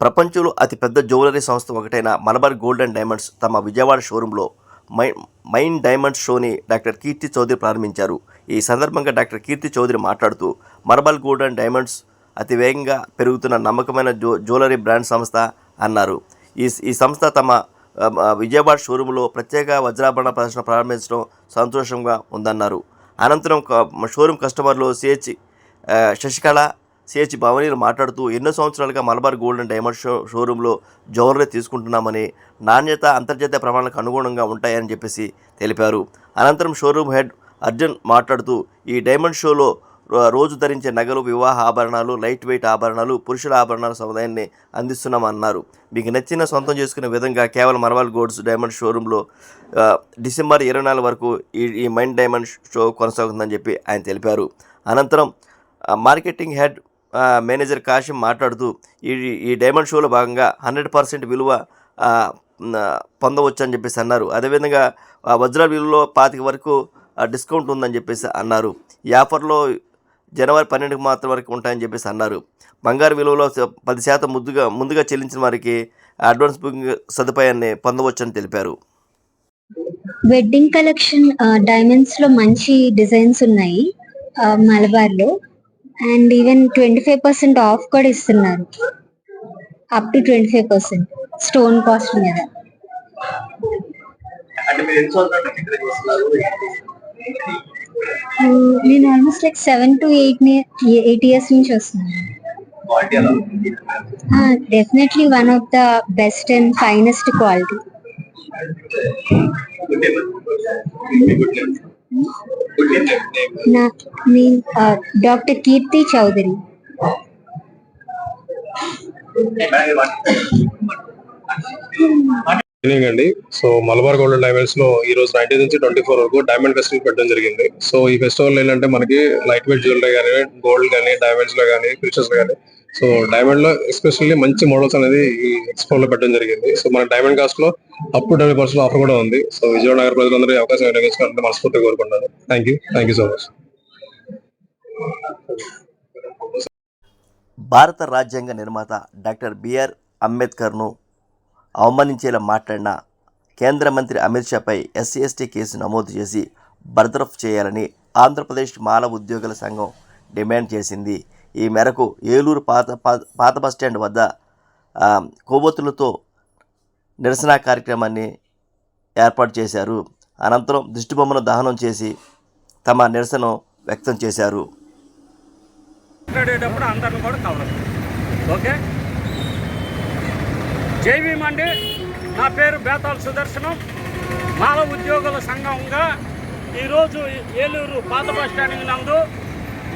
ప్రపంచంలో అతిపెద్ద జ్యువెలరీ సంస్థ ఒకటైన మలబార్ గోల్డ్ అండ్ డైమండ్స్ తమ విజయవాడ షోరూంలో మై మైన్ డైమండ్స్ షోని డాక్టర్ కీర్తి చౌదరి ప్రారంభించారు. ఈ సందర్భంగా డాక్టర్ కీర్తి చౌదరి మాట్లాడుతూ మలబార్ గోల్డ్ అండ్ డైమండ్స్ అతి వేగంగా పెరుగుతున్న నమ్మకమైన జ్యూ జ్యువెలరీ బ్రాండ్ సంస్థ అన్నారు. ఈ ఈ సంస్థ తమ విజయవాడ షోరూంలో ప్రత్యేక వజ్రాభరణ ప్రదర్శన ప్రారంభించడం సంతోషంగా ఉందన్నారు. అనంతరం షోరూం కస్టమర్లు సిహెచ్ శశికళ సిహెచ్ భవనీలు మాట్లాడుతూ ఎన్నో సంవత్సరాలుగా Malabar gold and diamond show షోరూంలో జ్యువెలరీ తీసుకుంటున్నామని నాణ్యత అంతర్జాతీయ ప్రమాణాలకు అనుగుణంగా ఉంటాయని చెప్పేసి తెలిపారు. అనంతరం షోరూం హెడ్ అర్జున్ మాట్లాడుతూ ఈ డైమండ్ షోలో రో- రోజు ధరించే నగలు వివాహ ఆభరణాలు లైట్ వెయిట్ ఆభరణాలు పురుషుల ఆభరణాల సముదాయాన్ని అందిస్తున్నామన్నారు. మీకు నచ్చిన సొంతం చేసుకునే విధంగా కేవలం మరవాల్ గోల్డ్స్ డైమండ్ షోరూంలో డిసెంబర్ ఇరవై నాలుగు వరకు ఈ ఈ మైండ్ డైమండ్ షో కొనసాగుతుందని చెప్పి ఆయన తెలిపారు. అనంతరం మార్కెటింగ్ హెడ్ మేనేజర్ కాశీం మాట్లాడుతూ ఈ ఈ డైమండ్ షోలో భాగంగా హండ్రెడ్ పర్సెంట్ విలువ పొందవచ్చు అని చెప్పేసి అన్నారు. అదేవిధంగా వజ్ర విలువలో పాతిక వరకు డిస్కౌంట్ ఉందని చెప్పేసి అన్నారు. ఈ ఆఫర్లో జనవరి పన్నెండుకి మాత్రం వరకు ఉంటాయని చెప్పేసి అన్నారు. బంగారు విలువలో పది శాతం ముందుగా ముందుగా చెల్లించిన వారికి అడ్వాన్స్ బుకింగ్ సదుపాయాన్ని పొందవచ్చని తెలిపారు. వెడ్డింగ్ కలెక్షన్ డైమండ్స్లో మంచి డిజైన్స్ ఉన్నాయి మలబార్లో. And even twenty five percent off కూడా ఇస్తున్నారు. Up to twenty five percent stone cost మీద Hmm, నేను almost like seven to eight eight years నుంచి వస్తున్నాను. Definitely one of the best and finest quality నా doctor Keerthi Chowdary. Evening అండి. So Malabar gold డైమండ్స్లో ఈ రోజు నైన్టీన్ నుంచి ట్వంటీ ఫోర్ వరకు డైమండ్ ఫెస్టివల్ పెట్టడం జరిగింది. సో ఈ ఫెస్టివల్ ఏంటంటే మనకి లైట్ వెయిట్ జ్యువెలరీ కానీ గోల్డ్ కానీ డైమండ్స్లో కానీ ఫీచర్స్ కానీ సో డైమండ్లో ఎస్పెషల్లీ మంచి మోడల్స్ అనేది ఈ ఎక్స్పో లో పెట్టడం జరిగింది. సో మన డైమండ్ కాస్ట్లో అప్ టు డెబ్బై పర్సెంట్ ఆఫర్ కూడా ఉంది. సో విజయవాడ నగర ప్రజలందరూ ఈ అవకాశం వినియోగించుకోవాలని మనస్ఫూర్తిగా కోరుకుంటాను thank you thank you so much భారత రాజ్యాంగ నిర్మాత డాక్టర్ బిఆర్ అంబేద్కర్ను అవమానించేలా మాట్లాడిన కేంద్ర మంత్రి అమిత్ షాపై ఎస్సీ ఎస్టీ కేసు నమోదు చేసి బర్తరఫ్ చేయాలని ఆంధ్రప్రదేశ్ మాల ఉద్యోగుల సంఘం డిమాండ్ చేసింది. ఈ మేరకు ఏలూరు పాత పాత పాత బస్టాండ్ వద్ద కొవ్వొత్తులతో నిరసన కార్యక్రమాన్ని ఏర్పాటు చేశారు. అనంతరం దిష్టిబొమ్మను దహనం చేసి తమ నిరసన వ్యక్తం చేశారు. మాట్లాడేటప్పుడు అందరిని కూడా కవర్ ఓకే? జై అండి. నా పేరు బేతాల్ సుదర్శనం. మాల ఉద్యోగుల సంఘంగా ఈరోజు ఏలూరు పాత బస్ స్టాండింగ్ నందు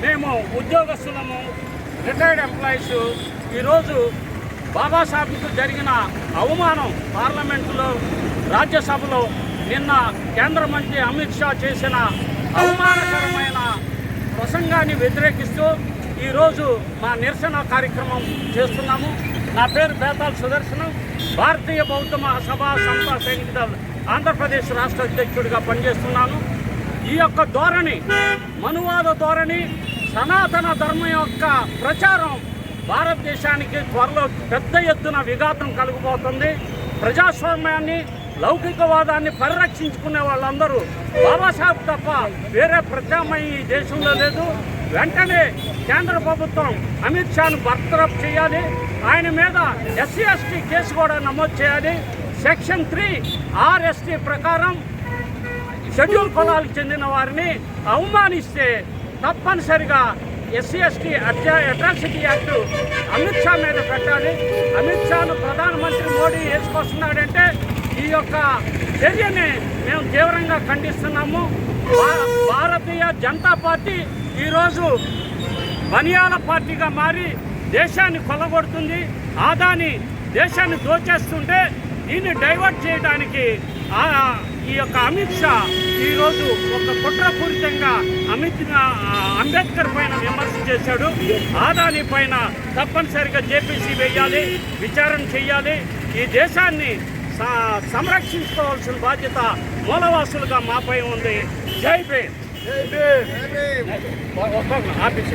మేము ఉద్యోగస్తులము రిటైర్డ్ ఎంప్లాయీస్ ఈరోజు బాబాసాహెబ్కు జరిగిన అవమానం పార్లమెంటులో రాజ్యసభలో నిన్న కేంద్ర మంత్రి అమిత్ షా చేసిన అవమానకరమైన ప్రసంగాన్ని వ్యతిరేకిస్తూ ఈరోజు మా నిరసన కార్యక్రమం చేస్తున్నాము. నా పేరు బేతాల్ సుదర్శనం. భారతీయ బౌద్ధ మహాసభ సంస్థ సైనిక దళ ఆంధ్రప్రదేశ్ రాష్ట్ర అధ్యక్షుడిగా పనిచేస్తున్నాను. ఈ యొక్క ధోరణి మనువాద ధోరణి సనాతన ధర్మం యొక్క ప్రచారం భారతదేశానికి త్వరలో పెద్ద ఎత్తున విఘాతం కలిగిపోతుంది ప్రజాస్వామ్యాన్ని లౌకికవాదాన్ని పరిరక్షించుకునే వాళ్ళందరూ బాబాసాహెబ్ తప్ప వేరే ప్రత్యామ్నాయం ఈ దేశంలో లేదు. వెంటనే కేంద్ర ప్రభుత్వం అమిత్ షాను బర్తరఫ్ చేయాలి. ఆయన మీద ఎస్సీ ఎస్టీ కేసు కూడా నమోదు చేయాలి. సెక్షన్ త్రీ ఆర్ఎస్టీ ప్రకారం షెడ్యూల్ కులాలకు చెందిన వారిని అవమానిస్తే తప్పనిసరిగా SC ST atrocity act Amit Shah మీద పెట్టాలి. అమిత్ షాను ప్రధానమంత్రి మోడీ వేసుకొస్తున్నాడంటే ఈ యొక్క చర్యని మేము తీవ్రంగా ఖండిస్తున్నాము. భారతీయ జనతా పార్టీ ఈరోజు బనియాల పార్టీగా మారి దేశాన్ని కొలగొడుతుంది ఆదాని దేశాన్ని దోచేస్తుంటే దీన్ని డైవర్ట్ చేయడానికి ఈ యొక్క అమిత్ షా ఈరోజు ఒక కుట్రపూరితంగా అమిత్ అంబేద్కర్ పైన విమర్శ చేశాడు. ఆదాని పైన తప్పనిసరిగా జేపీసీ వేయాలి విచారణ చేయాలి. ఈ దేశాన్ని సంరక్షించుకోవాల్సిన బాధ్యత మూలవాసులుగా మాపై ఉంది. జై భీమ్. ఆఫీస్